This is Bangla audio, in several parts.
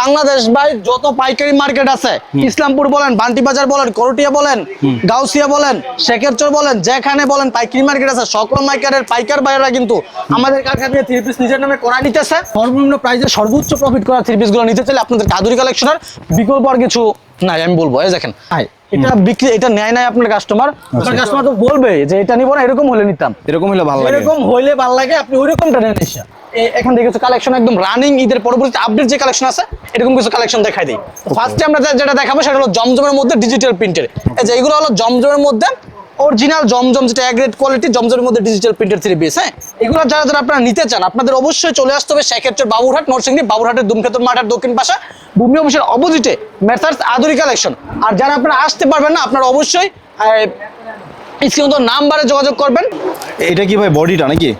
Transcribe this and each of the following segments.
বাংলাদেশ ভাই যত পাইকারি মার্কেট আছে ইসলামপুর বলেন বান্টি বাজার বলেন করটিয়া বলেন গাউসিয়া বলেন শেখেরচর বলেন যেখানে বলেন পাইকারি মার্কেট আছে। সকল মার্কেটের পাইকার বাইরেরা কিন্তু আমাদের কারখানা থেকে থ্রি পিস নিজের নামে করা নিতেছে। সর্বনিম্ন প্রাইসে সর্বোচ্চ প্রফিট করা থ্রি পিসগুলো নিতে চাইলে আপনাদের কাদুরি কালেকশনের বিকল্প আর কিছু নাই আমি বলব এই দেখেন। এটা বিক্রি এটা নেয় নাই আপনার কাস্টমার আপনার কাস্টমার তো বলবে যে এটা নিবো না এরকম হলে নিতাম। এরকম হলে ভালো লাগে। এরকম হইলে ভালো লাগে আপনি ওইরকমটা নেন এসে। এখন থেকে কিছু কালেকশন একদম রানিং ঈদের পরবর্তী আপডেট যে কালেকশন আছে এরকম কিছু কালেকশন দেখাই দিই। ফার্স্টে আমরা যেটা দেখাবো সেটা হলো জমজমের মধ্যে ডিজিটাল প্রিন্টের এই যে এগুলো হলো জমজমের মধ্যে অরিজিনাল জমজম যেটা গ্রেড কোয়ালিটি জমজমের মধ্যে ডিজিটাল প্রিন্টার থ্রি পিস হ্যাঁ? এগুলো যারা যারা আপনারা নিতে চান, আপনাদের অবশ্যই চলে আসতে হবে সেক্ষেত্রে বাবুরহাট, নরসিংদী, বাবুরহাটের দুমখেতর মাঠার দক্ষিণ পাশা, ভূমি অফিসের অপোজিটে মেথার্স আদুরি কালেকশন আর যারা আপনারা আসতে পারবেন না, আপনারা অবশ্যই স্ক্রিন নাম্বারে যোগাযোগ করবেন। এটা কি ভাই বডিটা নাকি?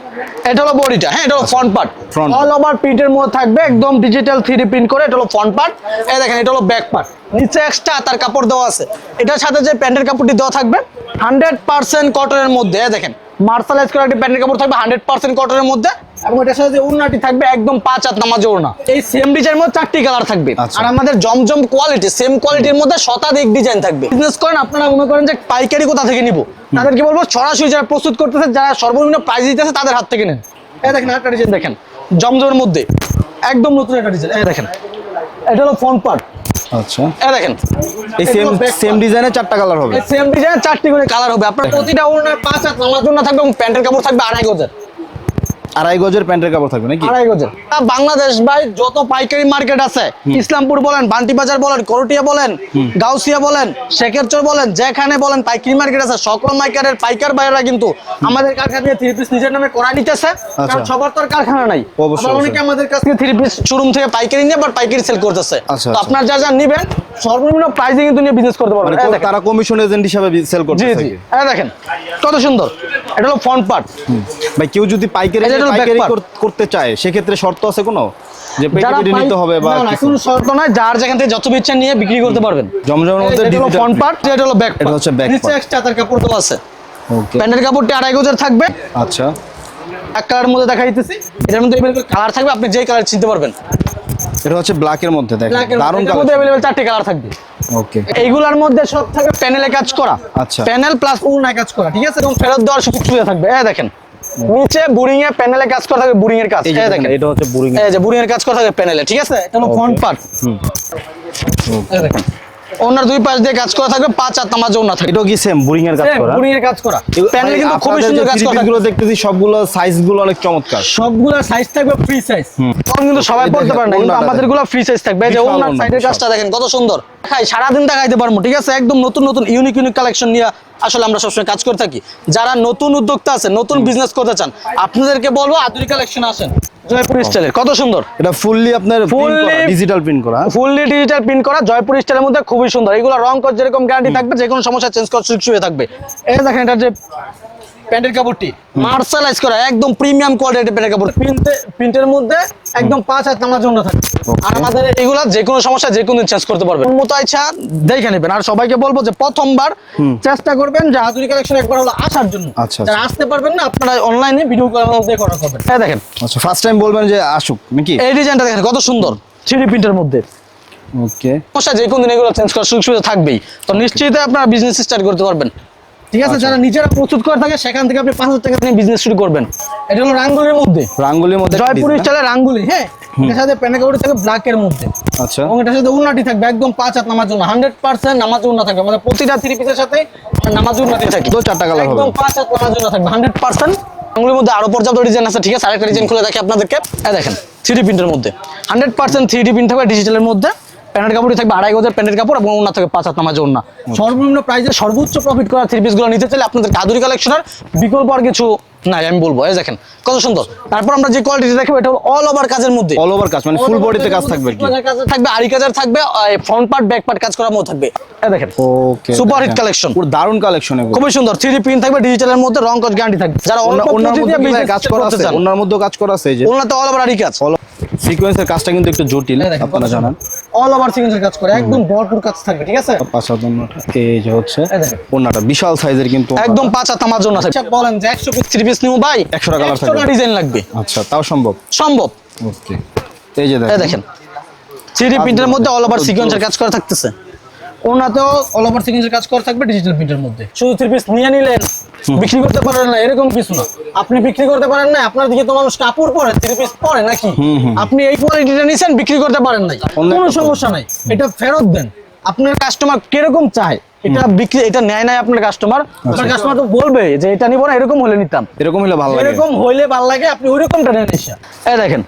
এটা হলো বডিটা। হ্যাঁ এটা হলো front part front all over প্রিন্টের মধ্যে থাকবে একদম ডিজিটাল থ্রি প্রিন্ট করে এটা হলো ফ্রন্ট পার্ট এই দেখেন এটা হলো ব্যাক পার্ট নিচে এক্সট্রা তার কাপড় দেওয়া আছে। এটার সাথে যে প্যান্টের কাপড়টি দেওয়া থাকবে হান্ড্রেড পার্সেন্ট কটনের মধ্যে দেখেন মার্শালাইজ করা একটি প্যান্টের কাপড় থাকবে হান্ড্রেড পার্সেন্ট কটনের মধ্যে। এবং এটার সাথে যে উন্নাটি থাকবে একদম পাঁচ হাত নামাজ ওড়না এই সেম ডিজাইনের মধ্যে চারটি কালার থাকবে। আচ্ছা। আর আমাদের জমজম কোয়ালিটি সেম কোয়ালিটির মধ্যে শতাধিক ডিজাইন থাকবে। বিজনেস করেন আপনারা মনে করেন যে পাইকারি কোথা থেকে নিব? তাদেরকে বলব সরাসরি যারা প্রস্তুত করতেছে যারা সর্বনিম্ন প্রাইস দিতেছে তাদের হাত থেকে নেন। এই দেখেন একটা ডিজাইন দেখেন। জমজমের মধ্যে একদম নতুন একটা ডিজাইন এই দেখেন। এটা হলো ফ্রন্ট পার্ট আচ্ছা। এই দেখেন। এই সেম সেম চারটা কালার হবে। সেম ডিজাইন চারটি করে কালার হবে। আপনার প্রতিটা ওনার পাঁচ হাত নামার জন্য থাকবে এবং প্যান্টের কাপড় থাকবে আড়াই গজের। আড়াই গজের প্যান্টের কাপড় থাকবে নাকি? আড়াই গজের। বাংলাদেশ ভাই যত পাইকারি মার্কেট আছে ইসলামপুর বলেন বান্টি বাজার বলেন করটিয়া বলেন গাউসিয়া বলেন শেখেরচর বলেন যেখানে বলেন পাইকারি মার্কেট আছে সকল মার্কেটের পাইকার বাইরেরা কিন্তু আমাদের কারখানা থেকে থ্রি পিস নিজের নামে করা নিতেছে কারণ সবার তো আর কারখানা নাই। অনেকে আমাদের কাছ থেকে থ্রি পিস শোরুম থেকে পাইকারি নিয়ে আবার পাইকারি সেল করতেছে। আচ্ছা, তো আচ্ছা। আপনার যা যা নিবেন সর্বনিম্ন প্রাইসে কিন্তু নিয়ে বিজনেস করতে পারবেন। মানে তারা কমিশন এজেন্ট হিসাবে সেল করতে জি। জি থাকে এই দেখেন কত সুন্দর। এটা হলো ফ্রন্ট পার্ট ভাই কেউ যদি পাইকারি পাইকারি back part। কর- করতে চায় সেক্ষেত্রে শর্ত আছে কোনো? যে পেটি নিতে হবে বা কোনো শর্ত যার যেখান থেকে যত ইচ্ছা নিয়ে বিক্রি করতে পারবেন। জমজমের মধ্যে এটা হলো ফ্রন্ট। পার্ট এটা হলো ব্যাক এটা হচ্ছে back নিচে এক্সট্রা তার কাপড় আছে। ওকে প্যান্টের কাপড়টি আড়াই গজের থাকবে। আচ্ছা। এক কালারের মধ্যে দেখা এটার মধ্যে কালার থাকবে আপনি যেই কালার চিনতে পারবেন। এটা হচ্ছে ব্ল্যাকের মধ্যে দেখেন। দারুণ কালার মধ্যে। अवेलेबल চারটি কালার থাকবে। ওকে এইগুলার মধ্যে সব থাকবে প্যানেলে কাজ করা। আচ্ছা। প্যানেল প্লাস উন্নায় কাজ করা ঠিক আছে? এবং ফেরত দেওয়ার সুযোগ সুবিধা থাকবে। এই দেখেন নিচে বুরিং এ প্যানেলে কাজ করা থাকে বুরিং এর কাজ। এই দেখেন, এটা হচ্ছে বুরিং এই যে বুরিং এর কাজ করা থাকবে প্যানেলে ঠিক আছে? এটা হলো ফ্রন্ট পার্ট এই দেখেন। ওনার দুই পাশ দিয়ে কাজ করা থাকবে পাঁচ ওনা থাকবে। এটাও কি সেম বুরিং এর কাজ করা? বুরিং এর কাজ করা। প্যানেলে কিন্তু খুবই সুন্দর কাজ করা গুলো দেখতেছি সবগুলো সাইজগুলো অনেক চমৎকার। সবগুলা সাইজ থাকবে ফ্রি সাইজ তখন কিন্তু সবাই পড়তে পারে না কিন্তু আমাদেরগুলো ফ্রি সাইজ থাকবে। এই যে ওনার সাইডের কাজটা দেখেন কত সুন্দর। দেখাই সারাদিন দেখাইতে পারব ঠিক আছে? একদম নতুন নতুন ইউনিক ইউনিক কালেকশন নিয়ে আসলে আমরা সবসময় কাজ করে থাকি। যারা নতুন উদ্যোক্তা আছে নতুন বিজনেস করতে চান আপনাদেরকে বলব আধুনিক কালেকশন আসেন। জয়পুর স্টাইলের কত সুন্দর? এটা ফুললি আপনার ফুললি ডিজিটাল প্রিন্ট করা? ফুললি ডিজিটাল প্রিন্ট করা জয়পুর স্টাইলের মধ্যে খুবই সুন্দর। এগুলো রং কর যেরকম গ্যারান্টি থাকবে যে কোনো সমস্যা চেঞ্জ করার সুযোগ থাকবে। এই দেখেন এটা যে প্যান্টের কাপড়টি? মার্শালাইজ করা একদম প্রিমিয়াম কোয়ালিটির প্যান্টের কাপড়। প্রিন্টে প্রিন্টের মধ্যে একদম পাঁচ হাত নামার জন্য থাকে। আর আমাদের এগুলা যে কোনো সমস্যা যে কোনো চেঞ্জ করতে পারবেন। মতো ইচ্ছা দেখে নেবেন। আর সবাইকে বলব যে প্রথমবার চেষ্টা করবেন যে আধুনিক কালেকশন একবার হলো আসার জন্য। আচ্ছা, যারা আসতে পারবেন না আপনারা অনলাইনে ভিডিও করার মধ্যে করা করবেন এই দেখেন। আচ্ছা। ফার্স্ট টাইম বলবেন যে আসুক নাকি? এই ডিজাইনটা দেখেন কত সুন্দর। থ্রি প্রিন্টের মধ্যে। ওকে সমস্যা যে কোনো দিন এগুলো চেঞ্জ করার সুযোগ সুবিধা থাকবেই। তো নিশ্চিতই আপনারা বিজনেস স্টার্ট করতে পারবেন। ঠিক আছে যারা নিজেরা প্রস্তুত করে থাকে সেখান থেকে আপনি পাঁচ হাজার টাকা বিজনেস শুরু করবেন। এটা হলো রাঙ্গুলির মধ্যে। রাঙ্গুলির মধ্যে জয়পুর স্টাইলের রাঙ্গুলি হ্যাঁ? এটার সাথে প্যান্টের থাকবে ব্ল্যাক মধ্যে। আচ্ছা। এবং এটার সাথে উন্নতি থাকবে একদম পাঁচ হাত নামাজ জন্য হান্ড্রেড পার্সেন্ট নামাজ উন্না থাকবে। আমাদের প্রতিটা থ্রি পিসের সাথে নামাজ উন্নতি থাকে তো চারটা কালার একদম পাঁচ হাত নামাজ জন্য থাকবে হান্ড্রেড পার্সেন্ট মধ্যে আরও পর্যাপ্ত ডিজাইন আছে ঠিক আছে? আরেকটা ডিজাইন খুলে দেখি আপনাদেরকে। দেখেন থ্রি ডি প্রিন্টের মধ্যে। Hundred percent three D print থাকবে ডিজিটালের মধ্যে। প্যান্টের কাপড়ই থাকবে আড়াই গজের প্যান্টের কাপড় এবং ওনা থাকবে পাঁচ হাত নামাজ ওনা সর্বনিম্ন প্রাইসে সর্বোচ্চ প্রফিট করা থ্রি পিসগুলো নিতে চাইলে আপনাদের কাদুরি কালেকশনের বিকল্প আর কিছু নাই আমি বলব। এই দেখেন কত সুন্দর। তারপর আমরা যে কোয়ালিটি দেখাবো এটা হলো অল ওভার কাজের মধ্যে। অল ওভার কাজ মানে ফুল বডিতে কাজ থাকবে কি। থাকবে আরি কাজের থাকবে ফ্রন্ট পার্ট ব্যাক পার্ট কাজ করার মধ্যে থাকবে। এই দেখেন ওকে Super hit collection। পুরো দারুণ কালেকশন এগুলো। খুবই সুন্দর থ্রি প্রিন্ট থাকবে ডিজিটালের মধ্যে রং কস গ্যারান্টি থাকবে। যারা অন্য ওনার মধ্যে কাজ করা করতে আছে চান। ওনার মধ্যেও কাজ করা আছে এই যে। ওনাতে অল ওভার আরি কাজ। সিকোয়েন্সের কাজটা কিন্তু একটু জটিল আপনারা জানেন। অল ওভার সিগনেচার কাজ করে একদম ভরপুর কাজ থাকবে ঠিক আছে? পাঁচ এই যে হচ্ছে। ওন্নাটা বিশাল সাইজের কিন্তু একদম পাঁচ হাত আমার জন্য থাকবে আচ্ছা, বলেন যে পিস নিউ ভাই। 100 টা colour থাকবে। ডিজাইন লাগবে। আচ্ছা তাও সম্ভব? সম্ভব। ওকে এই যে দেখেন। থ্রি প্রিন্টের মধ্যে অল ওভার সিকোয়েন্সের কাজ করা থাকতেছে। ওনাতেও অল ওভার সিকোয়েন্সের কাজ করা থাকবে ডিজিটাল প্রিন্টের মধ্যে। শুধু থ্রি পিস নিয়ে নিলেন। বিক্রি করতে পারেন না এরকম কিছু না। আপনি বিক্রি করতে পারেন না আপনার দিকে তো মানুষ কাপড় পরে থ্রি পিস পরে নাকি? আপনি এই কোয়ালিটিটা নিছেন বিক্রি করতে পারেন নাই। কোনো সমস্যা নাই। এটা ফেরত দেন। আপনার কাস্টমার কীরকম চায় এটা বিক্রি এটা নেয় নাই আপনার কাস্টমার আপনার কাস্টমার তো বলবে যে এটা নিব না এরকম হলে নিতাম। এরকম হলে ভালো লাগে। এরকম হইলে ভালো লাগে আপনি ওই রকমটা নেন এসে। এই দেখেন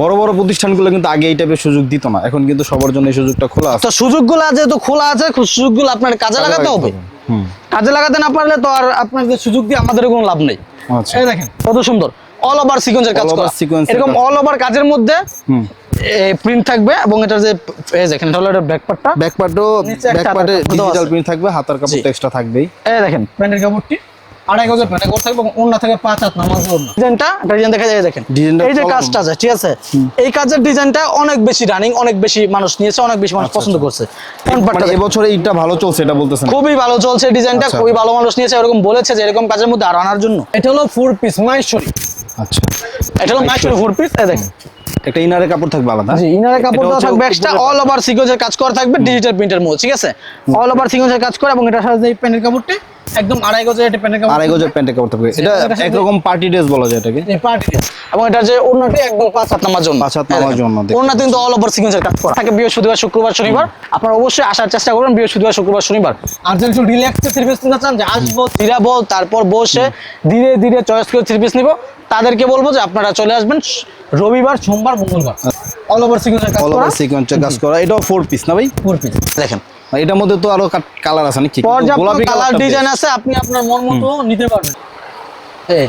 বড় বড় প্রতিষ্ঠানগুলো কিন্তু আগে এই টাইপের সুযোগ দিত না। এখন কিন্তু সবার জন্য এই সুযোগটা খোলা আছে। তো সুযোগগুলো যেহেতু খোলা আছে সুযোগগুলো আপনার কাজে লাগাতে হবে। হুম। কাজে লাগাতে না পারলে তো আর আপনার যে সুযোগ দিয়ে আমাদের কোনো লাভ নেই। আচ্ছা। এই দেখেন কত সুন্দর। অল ওভার সিকোয়েন্সের কাজ করা। sequence এর এরকম অল ওভার কাজের মধ্যে হুম। প্রিন্ট থাকবে এবং এটা যে এই দেখেন এটা হলো ব্যাক পার্টটা ব্যাক পার্টও ব্যাক পার্টে ডিজিটাল প্রিন্ট থাকবে হাতার কাপড়। তো এক্সট্রা থাকবেই। এই দেখেন। প্যান্টের কাপড়টি? আড়াই গজের কাপড় থাকবে অন্য থেকে পাঁচ হাত নামাজ ওড়না ডিজাইনটা ডিজাইন দেখা যায় দেখেন। এই যে কাজটা আছে ঠিক আছে? এই কাজের ডিজাইনটা অনেক বেশি রানিং অনেক বেশি মানুষ নিয়েছে অনেক বেশি মানুষ পছন্দ করছে। ফ্রন্ট মানে এবছরে ঈদটা ভালো চলছে এটা বলতেছেন খুবই ভালো চলছে ডিজাইনটা আচ্ছা। খুবই ভালো মানুষ নিয়েছে এরকম বলেছে যে এরকম কাজের মধ্যে আর আনার জন্য। এটা হলো ফোর পিস মাইশরি আচ্ছা। এটা হলো মাইশরি ফোর পিস এই দেখেন। একটা ইনারের কাপড় থাকবে আলাদা। জি ইনারের কাপড় এটা থাকবে এক্সট্রা অল ওভার সিকোয়েন্সের কাজ করা থাকবে ডিজিটাল প্রিন্টের মধ্যে ঠিক আছে? অল ওভার সিকোয়েন্সের কাজ করা এবং এটার সাথে এই প্যান্টের কাপড়টি একদম আড়াই গজের এটা প্যান্টের কাপড় আড়াই গজের প্যান্টের কাপড় থাকবে। এটা একরকম পার্টি ড্রেস বলা যায় এটাকে। পার্টি ড্রেস এবং এটার যে ওড়নাটি একদম পাঁচ হাত নামার জন্য। পাঁচ হাত নামার জন্য, ওড়না কিন্তু অল ওভার সিকোয়েন্সের কাজ করা। থাকে বৃহস্পতিবার শুক্রবার শনিবার। আপনারা অবশ্যই আসার চেষ্টা করবেন বৃহস্পতিবার শুক্রবার শনিবার। আর যদি একটু রিল্যাক্সে থ্রি পিস নিতে চান যে আসব ফিরাবো তারপর বসে ধীরে ধীরে চয়েস করে থ্রি পিস নিবো। তাদেরকে বলব যে আপনারা চলে আসবেন রবিবার সোমবার মঙ্গলবার। অল ওভার সিকোয়েন্সের কাজ অল করা। ওভার সিকোয়েন্সের কাজ করা। এটাও ফোর পিস না ভাই? ফোর পিস দেখেন এটার মধ্যে তো আরও কালার আছে নাকি? গোলাপি কালার ডিজাইন আছে আপনি আপনার মন মতো নিতে পারবেন। এই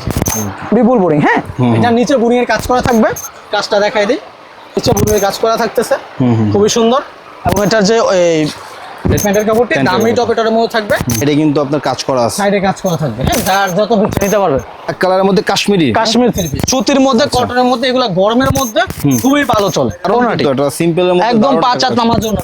বিপুল বোরিং হ্যাঁ? এটা নিচে বোরিং এর কাজ করা থাকবে কাজটা দেখাই দিই। নিচে বোরিং এর কাজ করা থাকতেছে। খুবই সুন্দর। এবং এটার যে এই প্যান্টের কাপড়টি দামি। টপ এটার মধ্যে থাকবে। এটা কিন্তু আপনার কাজ করা আছে। সাইডে কাজ করা থাকবে হ্যাঁ? যার যত ইচ্ছা নিতে পারবে। এক কালারের মধ্যে কাশ্মীরি কাশ্মীর থ্রিপিস সুতির মধ্যে কটনের মধ্যে এগুলো গরমের মধ্যে খুবই ভালো চলে। আর ওনাটি এটা সিম্পলের মধ্যে একদম পাঁচ হাত নামার জন্য।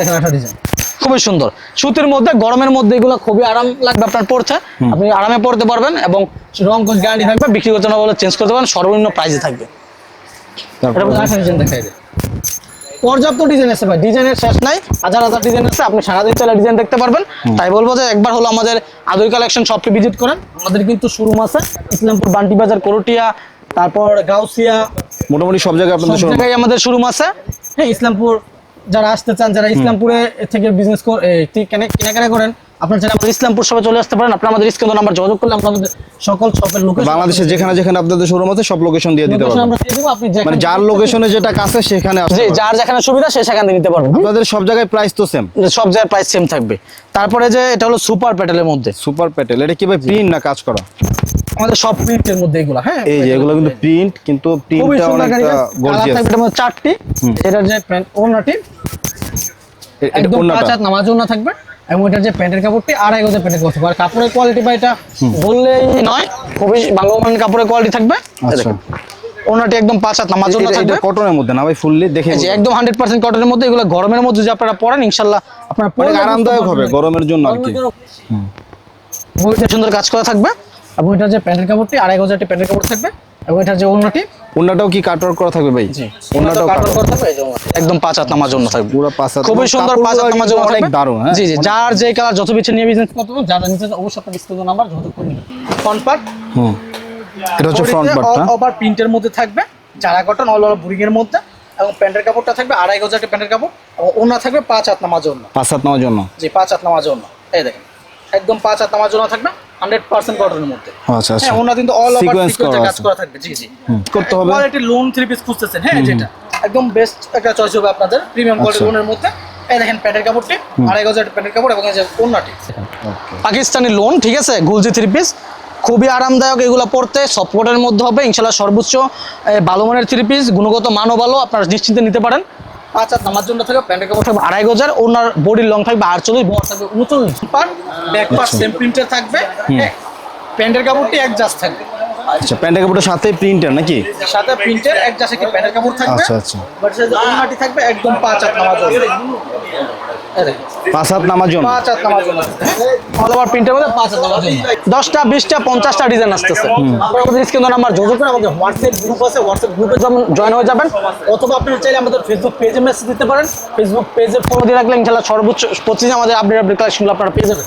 দেখেন একটা ডিজাইন খুবই সুন্দর। সুতির মধ্যে গরমের মধ্যে এগুলো খুবই আরাম লাগবে আপনার পড়তে আপনি আরামে পড়তে পারবেন এবং রং গ্যারান্টি থাকবে বিক্রি করতে না বলে চেঞ্জ করতে পারেন সর্বনিম্ন প্রাইসে থাকবে। পর্যাপ্ত ডিজাইন আছে ভাই ডিজাইনের শেষ নাই হাজার হাজার ডিজাইন আছে আপনি সারাদিন চলে ডিজাইন দেখতে পারবেন। তাই বলব যে একবার হলো আমাদের আদুরি কালেকশন শপটি ভিজিট করেন। আমাদের কিন্তু শোরুম আছে ইসলামপুর বান্টি বাজার করটিয়া তারপর গাউসিয়া। মোটামুটি সব জায়গায় আপনাদের জায়গায় আমাদের শোরুম আছে। হ্যাঁ ইসলামপুর যারা আসতে চান যারা ইসলামপুরে থেকে বিজনেস কেনাকাটা করেন আপনার যারা আমাদের ইসলামপুর সবাই চলে আসতে পারেন। আপনার আমাদের স্ক্রিন নাম্বার যোগাযোগ করলে আমরা আমাদের সকল শপের লোকেশন বাংলাদেশের যেখানে যেখানে আপনাদের শোরুম আছে সব লোকেশন দিয়ে দিতে পারবেন আমরা দিয়ে দেবো আপনি মানে যার লোকেশনে যেটা কাছে সেখানে আসতে জি যার যেখানে সুবিধা সে সেখান নিতে পারবেন আপনাদের সব জায়গায় প্রাইস তো সেম সব জায়গায় প্রাইস সেম থাকবে। তারপরে যে এটা হলো সুপার প্যাটেলের মধ্যে। সুপার প্যাটেল এটা কি ভাই প্রিন্ট না কাজ করা? আমাদের সব প্রিন্টের মধ্যে এগুলো হ্যাঁ? এই যে এগুলো কিন্তু প্রিন্ট কিন্তু প্রিন্টটা অনেকটা গর্জিয়াস। থাকবে এটার মধ্যে চারটি এটার যে প্যান্ট ওনাটি একদম পাঁচ হাত থাকবে এবং এটার যে প্যান্টের কাপড়টি আড়াই গজের প্যান্টের কাপড় থাকবে। আর কাপড়ের কোয়ালিটি বা এটা বললেই নয় খুবই মানের কাপড়ের কোয়ালিটি থাকবে। আচ্ছা। ওনাটি একদম পাঁচ হাত জন্য থাকবে। কটনের মধ্যে না ভাই? ফুললি দেখে যে একদম হান্ড্রেড পার্সেন্ট কটনের মধ্যে এগুলো গরমের মধ্যে যদি আপনারা পরেন ইনশাল্লাহ আপনারা অনেক আরামদায়ক হবে গরমের জন্য আর কি। সুন্দর কাজ করা থাকবে। এবং এটার যে প্যান্টের কাপড়টি আড়াই গজের একটি প্যান্টের কাপড় থাকবে এবং এটার যে ওনাটি ওনাটাও কি কাটওয়ার্ক করা থাকবে ভাই? ওনাটাও কাটওয়ার্ক কাটওয়ার্ক করা থাকবে, একদম পাঁচ হাত নামার জন্য থাকবে। পুরো পাঁচ হাত খুবই সুন্দর পাঁচ হাত নামার জন্য অনেক দারুণ হ্যাঁ? জি জি যার যে কালার যত বেছে নিয়ে বিজনেস করতে যারা নিচে অবশ্যই আপনার স্কুল নাম্বার যোগাযোগ করবেন ফ্রন্ট পার্ট হুম। এটা হচ্ছে ফ্রন্ট পার্টটা ওভার প্রিন্টের মধ্যে থাকবে চারা কটন অল ওভার বুরিং এর মধ্যে। এবং প্যান্টের কাপড়টা থাকবে আড়াই গজ একটা প্যান্টের কাপড়। এবং ওনা থাকবে পাঁচ হাত নামার জন্য। পাঁচ হাত নেওয়ার জন্য। জি পাঁচ হাত নামার জন্য। এই দেখেন একদম পাঁচ হাত নামার জন্য থাকবে। হান্ড্রেড পার্সেন্ট কটনের মধ্যে। আচ্ছা আচ্ছা। হ্যাঁ ওনা কিন্তু অল ওভার Sequence কাজ করা থাকবে। জি জি। করতে হবে। কোয়ালিটি লোন থ্রি পিস খুঁজতেছেন। হ্যাঁ যেটা একদম বেস্ট একটা চয়েস হবে আপনাদের প্রিমিয়াম কোয়ালিটি আচ্ছা। লোনের মধ্যে। এই দেখেন প্যান্টের কাপড়টি আড়াই গজের প্যান্টের কাপড় এবং যে ওনাটি পাকিস্তানি লোন ঠিক আছে? গুলজি থ্রি পিস খুবই আরামদায়ক এগুলো পড়তে সফটওয়্যারের মধ্যে হবে ইনশাল্লাহ সর্বোচ্চ ভালো মানের থ্রি পিস গুণগত মানও ভালো আপনারা নিশ্চিন্তে নিতে পারেন। পাঁচ আমার নামার জন্য থাকবে প্যান্টের কাপড় থাকবে আড়াই গজার ওনার বডির লং থাকবে আটচল্লিশ বড় থাকবে উনচল্লিশ। পার ব্যাক পার সেম প্রিন্টের থাকবে। হ্যাঁ, প্যান্টের কাপড়টি এক জাস্ট থাকবে। আচ্ছা প্যান্টের কাপড়টার সাথে প্রিন্টার নাকি? সাথে প্রিন্টের এক জাস্ট একটি প্যান্টের কাপড় থাকবে? আচ্ছা, আচ্ছা। বাট ওনাটি থাকবে একদম পাঁচ হাত নামার জন্য পাঁচ হাত নামার জন্য পাঁচ হাত নামার জন্য অল ওভার প্রিন্টের মধ্যে পাঁচ হাত নামার জন্য দশটা বিশটা পঞ্চাশটা ডিজাইন আসতেছে। আমাদের স্ক্রিন নাম্বার যোগাযোগ করে আমাদের হোয়াটসঅ্যাপ গ্রুপ আছে হোয়াটসঅ্যাপ গ্রুপে যেমন জয়েন হয়ে যাবেন অথবা আপনারা চাইলে আমাদের ফেসবুক পেজে মেসেজ দিতে পারেন। ফেসবুক পেজে ফলো দিয়ে রাখলে ইনশাল্লাহ সর্বোচ্চ প্রতিদিন আমাদের আপডেট আপডেট কালেকশনগুলো আপনারা পেয়ে যাবেন।